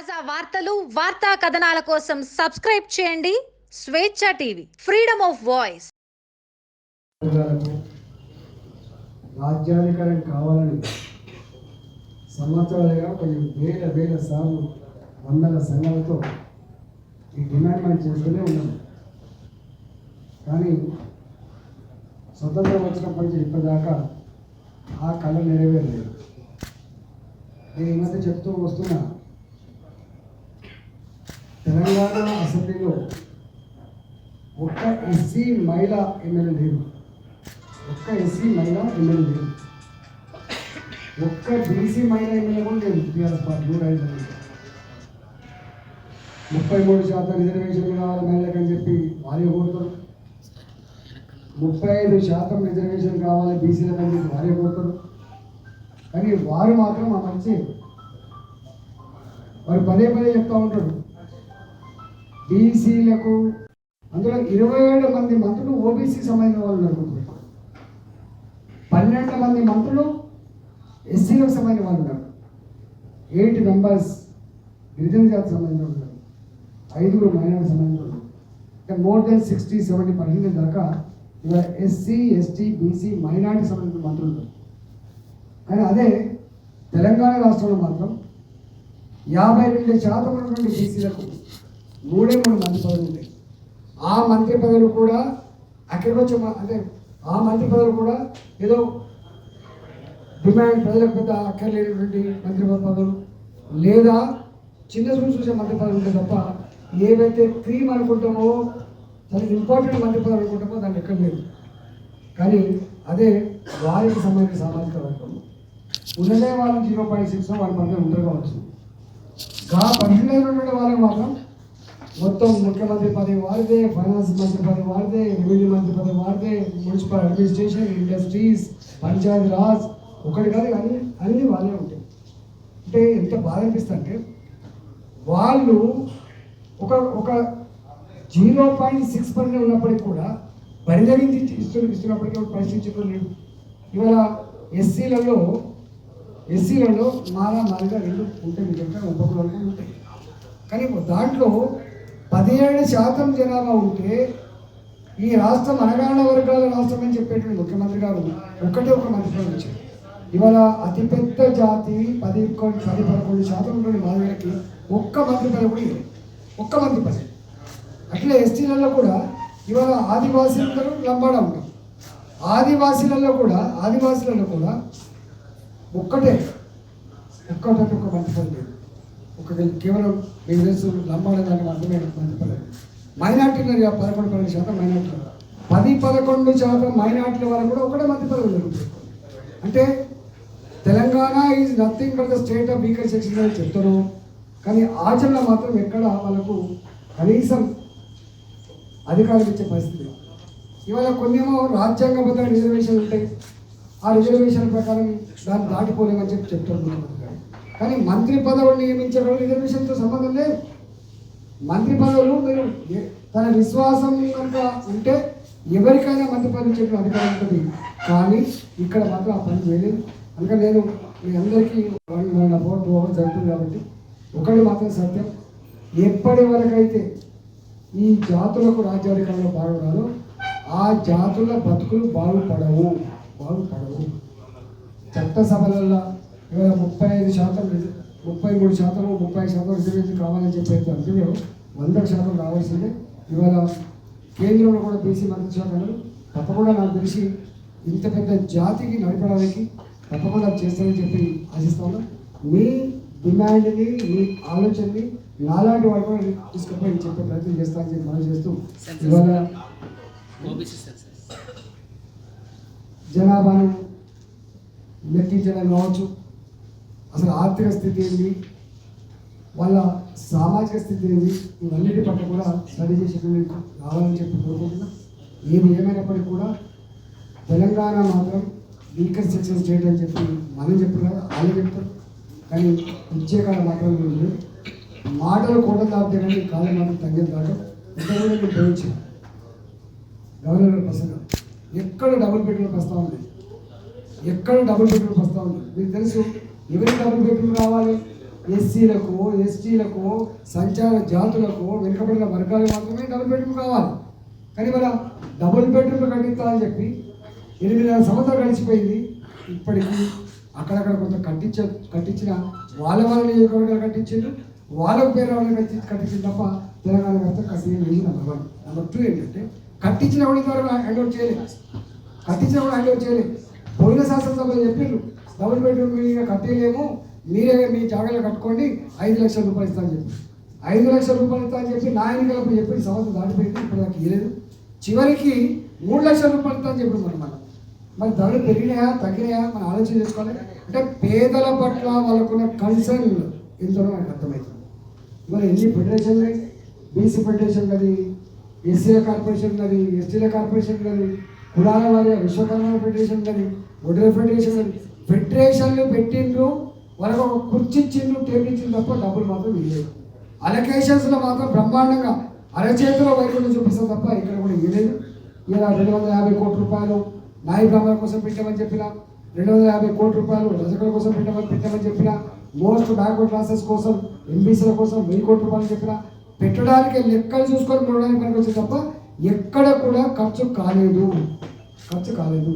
తాజా వార్తలు వార్తా కథనాల కోసం సబ్స్క్రైబ్ చేయండి. స్వేచ్ఛ టీవీ ఫ్రీడమ్ ఆఫ్ వాయిస్. రాజ్యాధికారం కావాలని సంవత్సరాలుగా కొన్ని వేల వేల సార్లు వందల సంఘాలతో ఈ డిమాండ్ మనం చేస్తూనే ఉన్నాం. కానీ స్వతంత్రం వచ్చినప్పటి నుంచి ఇప్పటిదాకా ఆ కళ నెరవేరలేదు. నేను ఈ మధ్య చెప్తూ వస్తున్నా తెలంగాణ అసెంబ్లీలో ఒక్క ఎస్సీ మహిళ ఎమ్మెల్యే లేదు ఒక్క ఎస్సీ మహిళ ఎమ్మెల్యే లేదు ఒక్క బీసీ మహిళ ఎమ్మెల్యే కూడా లేదు టీఆర్ఎస్ పార్టీ నూట ఐదు ముప్పై మూడు శాతం రిజర్వేషన్ కావాలి మహిళకని చెప్పి వారే కోరుతారు. ముప్పై ఐదు శాతం రిజర్వేషన్ కావాలి బీసీలకని చెప్పి వారే కోరుతారు. కానీ వారు మాత్రం ఆ మంచి వారు పదే పదే చెప్తూ ఉంటారు. బీసీలకు అందులో ఇరవై ఏడు మంది మంత్రులు ఓబీసీ సంబంధించిన వాళ్ళు అనుకుంటున్నారు పన్నెండు మంది మంత్రులు ఎస్సీలకు సంబంధించిన వాళ్ళు ఉన్నారు ఎయిట్ మెంబర్స్ గిరిజన జాతికి సంబంధించిన వాళ్ళు ఉన్నారు ఐదుగురు మైనార్టీ సంబంధించిన వాళ్ళు more than sixty seventy percent దాకా ఇవాళ ఎస్సీ ఎస్టీ బీసీ మైనార్టీ సంబంధించిన మంత్రులు ఉన్నారు కానీ అదే తెలంగాణ రాష్ట్రంలో మాత్రం యాభై రెండు శాతం ఉన్నటువంటి బీసీలకు మూడే మూడు మంత్రి పదవులు ఉన్నాయి ఆ మంత్రి పదవులు కూడా అక్కడికి వచ్చే అంటే ఆ మంత్రి పదవులు కూడా ఏదో డిమాండ్ ప్రజలకు పెద్ద అక్కర్లేనటువంటి మంత్రి పదవులు. లేదా చిన్న చూసి చూసే మంత్రి పదవులు ఉంటాయి తప్ప ఏవైతే క్రీమ్ అనుకుంటామో చాలా ఇంపార్టెంట్ మంత్రి పదవులు అనుకుంటామో దాన్ని ఎక్కడ లేదు. కానీ అదే వారికి సంబంధించిన సామాజిక వర్గం. ఉన్నదే వాళ్ళని zero point six one percent ఉంటారు కావచ్చు. గా పర్సెంటేజ్ వాళ్ళకి మాత్రం మొత్తం ముఖ్యమంత్రి పదవి వారిదే ఫైనాన్స్ మంత్రి పదవి వారిదే రెవెన్యూ మంత్రి పదవి వారిదే municipal administration industries panchayat raj ఒకటి కాదు అన్ని అన్ని వాళ్ళే ఉంటాయి. అంటే ఎంత బాధ అనిపిస్తుంది అంటే వాళ్ళు ఒక ఒక జీరో పాయింట్ సిక్స్ పర్సెంట్ ఉన్నప్పటికీ కూడా పరిగణించి ఇస్తున్న ఇస్తున్నప్పటికీ పరిశీలించడం లేదు. ఇవాళ ఎస్సీలలో ఎస్సీలలో మారా మారిగా రెండు ఉంటాయి మీకు ఇంకా ఉంటాయి. కానీ దాంట్లో పదిహేడు శాతం జనాభా ఉంటే ఈ రాష్ట్రం అనగాహన వర్గాల రాష్ట్రం అని చెప్పేటువంటి ముఖ్యమంత్రి గారు ఒక్కటే ఒక మనిషిలో వచ్చారు. ఇవాళ అతిపెద్ద జాతి పది కొ- పది పదకొండు శాతం ఉన్నటువంటి మాదిగలకి ఒక్క మంత్రి పదవి కూడా ఒక్క మంత్రి పదవి. అట్లే ఎస్టీలలో కూడా ఇవాళ ఆదివాసీలందరూ లంబాడా ఉంటారు ఆదివాసీలలో కూడా ఆదివాసీలలో కూడా ఒక్కటే ఒక్కటే ఒక మంత్రి పదవి లేదు. ఒక కేవలం మీకు తెలుసు నమ్మాలి దానికి మాత్రమే మంత్రి పదవి మైనార్టీలు పదకొండు పన్నెండు శాతం మైనార్టీలు పది పదకొండు శాతం మైనార్టీల వరకు కూడా ఒకటే మంత్రి పదవి జరుగుతుంది అంటే Telangana is nothing but the state of weaker section అని చెప్తారు కానీ ఆచరణ మాత్రం ఎక్కడ వాళ్ళకు కనీసం అధికారం ఇచ్చే పరిస్థితి ఇవాళ కొన్నేమో రాజ్యాంగబద్ధమైన రిజర్వేషన్ ఉంటాయి. ఆ రిజర్వేషన్ ప్రకారం దాన్ని దాటిపోలేమని చెప్పి చెప్తున్నారు కానీ మంత్రి పదవులు నియమించడం రిజర్వేషన్తో సంబంధం లేదు. మంత్రి పదవులు మీరు తన విశ్వాసం కనుక ఉంటే ఎవరికైనా మంత్రి పదవి చెప్పిన అధికారం ఉంటుంది. కానీ ఇక్కడ మాత్రం ఆ పని చేయలేదు. అందుకని నేను మీ అందరికీ one one about two hours జరుగుతుంది కాబట్టి ఒకటి మాత్రం సత్యం. ఎప్పటి వరకైతే ఈ జాతులకు రాజ్యాధికారంలో బాగుపడాలో ఆ జాతుల బతుకులు బాగుపడవు. బాగుపడవు. చట్టసభలలో ఇవాళ ముప్పై ఐదు శాతం ముప్పై మూడు శాతం ముప్పై శాతం రిజర్వేషన్ కావాలని చెప్పేసి అందులో వంద శాతం రావాల్సిందే. ఇవాళ కేంద్రంలో కూడా బీసీ మంత్రి శాఖ అన్నారు. తప్పకుండా నాకు తెలిసి ఇంత పెద్ద జాతికి నడపడానికి తప్పకుండా చేస్తారని చెప్పి ఆశిస్తాను మీ డిమాండ్ని మీ ఆలోచనని నాలాంటి వాళ్ళు కూడా తీసుకుపోయి చెప్పే ప్రయత్నం చేస్తానని చెప్పి మనం చేస్తూ ఇవాళ జనాభాను లెక్కించడం కావచ్చు అసలు ఆర్థిక స్థితి ఏంటి వాళ్ళ సామాజిక స్థితి ఏంటి ఇవన్నిటి పట్ల కూడా స్టడీ చేసేటువంటి రావాలని చెప్పి కోరుకుంటున్నా. ఏది ఏమైనప్పటికీ కూడా తెలంగాణ మాత్రం వీకర్ సెక్షన్ స్టేట్ అని చెప్పి మనం చెప్పారు కదా వాళ్ళు చెప్తారు. కానీ ఇచ్చే కాలం మాత్రం లేదు మాటలు కూడా దాటితే కానీ కాలం మాత్రం తగ్గేది కాదు. ఇంత కూడా నేను పోయించాను గవర్నర్ ప్రసంగం. ఎక్కడ డబుల్ బెడ్రూమ్ ప్రస్తావన లేదు ఎక్కడ డబుల్ బెడ్రూమ్ ప్రస్తావన లేదు మీకు తెలుసు ఎవరికి డబ్బులు బెడ్రూమ్ కావాలి ఎస్సీలకు ఎస్టీలకు సంచార జాతులకు వెనుకబడిన వర్గాలకు మాత్రమే డబుల్ బెడ్రూమ్ కావాలి. కానీ మన డబుల్ బెడ్రూమ్ కట్టించాలని చెప్పి ఎనిమిదిన్నర సంవత్సరాలు గడిచిపోయింది. ఇప్పటికీ అక్కడక్కడ కొంత కట్టించ కట్టించిన వాళ్ళ వాళ్ళ నియోజకవర్గాలు కట్టించారు వాళ్ళ పేరు వాళ్ళని కట్టి కట్టించింది తప్ప తెలంగాణ వ్యాప్తం కట్టించడం లేదు నెంబర్ వన్ నెంబర్ టూ ఏంటంటే కట్టించిన కూడా ఇంతవరకు హ్యాండ్ అవుట్ చేయలేదు. కట్టించిన కూడా హ్యాండ్ అవుట్ చేయలేదు. పోయిన శాసనసభలో చెప్పిండ్రు డబుల్ బెడ్రూమ్ మీద కట్టేయలేము మీరే మీ జాగ్రత్తలు కట్టుకోండి ఐదు లక్షల రూపాయలు ఇస్తామని చెప్పి ఐదు లక్షల రూపాయలు ఇస్తామని చెప్పి నా ఎన్నికలప్పుడు చెప్పి సంవత్సరం దాటిపోయింది ఇప్పుడు నాకు ఇవ్వలేదు చివరికి మూడు లక్షల రూపాయలు ఇస్తాను చెప్పి మరి మనం మరి ధరలు పెరిగినాయా తగ్గినాయా మనం ఆలోచన చేసుకోవాలి. అంటే పేదల పట్ల వాళ్ళకున్న కన్సర్న్ ఎంతనో నాకు అర్థమవుతుంది మరి ఎన్ని ఫెడరేషన్ బీసీ ఫెడరేషన్ కానీ ఎస్సీల కార్పొరేషన్ కానీ ఎస్టీల కార్పొరేషన్ కానీ కులాల వారి విశ్వకర్మ ఫెడరేషన్ కానీ ఒడ్రే ఫెడరేషన్ కానీ ఫెడరేషన్లు పెట్టిండ్రు వాళ్ళకు ఒక కుర్చీ ఇచ్చిండ్రు టేబుల్ ఇచ్చిండ్రు తప్ప డబ్బులు మాత్రం ఇవ్వలేదు అలొకేషన్స్లో మాత్రం బ్రహ్మాండంగా అరచేతిలో వైకుంఠం చూపిస్తాం తప్ప ఇక్కడ కూడా ఇవ్వలేదు ఇలా రెండు వందల యాభై కోట్ల రూపాయలు నాయి బ్రాహ్మణుల కోసం పెట్టామని చెప్పిన రెండు వందల యాభై కోట్ల రూపాయలు రజకుల కోసం పెట్టమని పెట్టామని చెప్పిన మోస్ట్ బ్యాక్వర్డ్ క్లాసెస్ కోసం ఎంబీసీల కోసం వెయ్యి కోట్ల రూపాయలు చెప్పిన పెట్టడానికి లెక్కలు చూసుకొని మూడడానికి పనికి వచ్చింది తప్ప ఎక్కడ కూడా ఖర్చు కాలేదు. ఖర్చు కాలేదు.